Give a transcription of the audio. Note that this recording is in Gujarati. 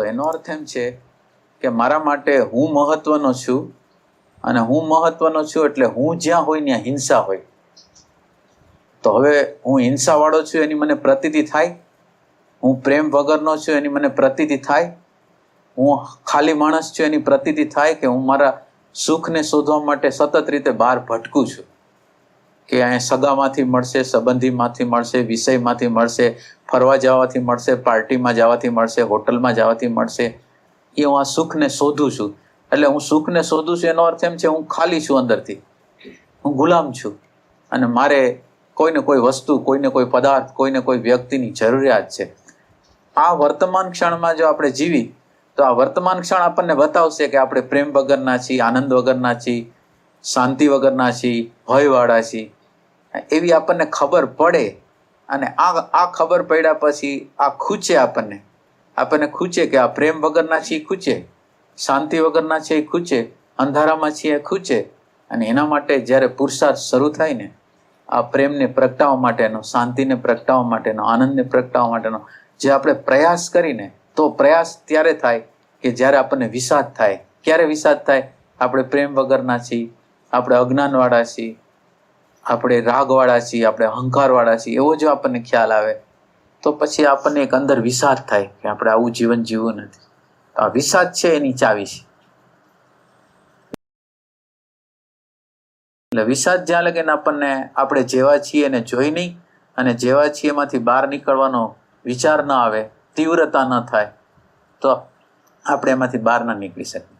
તો એનો અર્થ એમ છે કે મારા માટે હું મહત્વનો છું અને હું મહત્વનો છું એટલે હું જ્યાં હોય ત્યાં હિંસા હોય. તો હવે હું હિંસાવાળો છું એની મને પ્રતીતિ થાય? હું પ્રેમ વગરનો છું એની મને પ્રતીતિ થાય? હું ખાલી માણસ છું એની પ્રતીતિ થાય કે હું મારા સુખને શોધવા માટે સતત રીતે બહાર ભટકું છું? કે અહીંયા સગામાંથી મળશે, સંબંધીમાંથી મળશે, વિષયમાંથી મળશે, ફરવા જવાથી મળશે, પાર્ટીમાં જવાથી મળશે, હોટલમાં જવાથી મળશે. એ હું આ સુખને શોધું છું. એટલે હું સુખને શોધું છું એનો અર્થ એમ છે હું ખાલી છું અંદરથી. હું ગુલામ છું. અને મારે કોઈને કોઈ વસ્તુ, કોઈને કોઈ પદાર્થ, કોઈને કોઈ વ્યક્તિની જરૂરિયાત છે. આ વર્તમાન ક્ષણમાં જો આપણે જીવી, તો આ વર્તમાન ક્ષણ આપણને બતાવશે કે આપણે પ્રેમ વગરના છીએ, આનંદ વગરના છીએ, શાંતિ વગરના છીએ, ભયવાળા છીએ. એવી આપણને ખબર પડે અને આ આ ખબર પડ્યા પછી આ ખૂચે આપણને. આપણને ખૂચે કે આ પ્રેમ વગરના છીએ, ખૂચે. શાંતિ વગરના છે એ ખૂચે. અંધારામાં છીએ, ખૂચે. અને એના માટે જ્યારે પુરુષાર્થ શરૂ થાય ને, આ પ્રેમને પ્રગટાવવા માટેનો, શાંતિને પ્રગટાવવા માટેનો, આનંદને પ્રગટાવવા માટેનો, જે આપણે પ્રયાસ કરીને, તો પ્રયાસ ત્યારે થાય કે જ્યારે આપણને વિષાદ થાય. ક્યારે વિષાદ થાય? આપણે પ્રેમ વગરના છીએ. આપણે અજ્ઞાનવાળા છીએ. આપણે રાગવાળા છીએ, આપણે અહંકારવાળા છીએ, એવો જો આપણને ખ્યાલ આવે, તો પછી આપણને એક અંદર વિષાદ થાય કે આપણે આવું જીવન જીવવું નથી. તો આ વિષાદ છે એની ચાવી છે. એટલે વિષાદ જ્યાં લગીને આપણને આપણે જેવા છીએ એને જોઈ નહીં, અને જેવા છીએ એમાંથી બહાર નીકળવાનો વિચાર ન આવે, તીવ્રતા ન થાય, તો આપણે એમાંથી બહાર ન નીકળી શકીએ.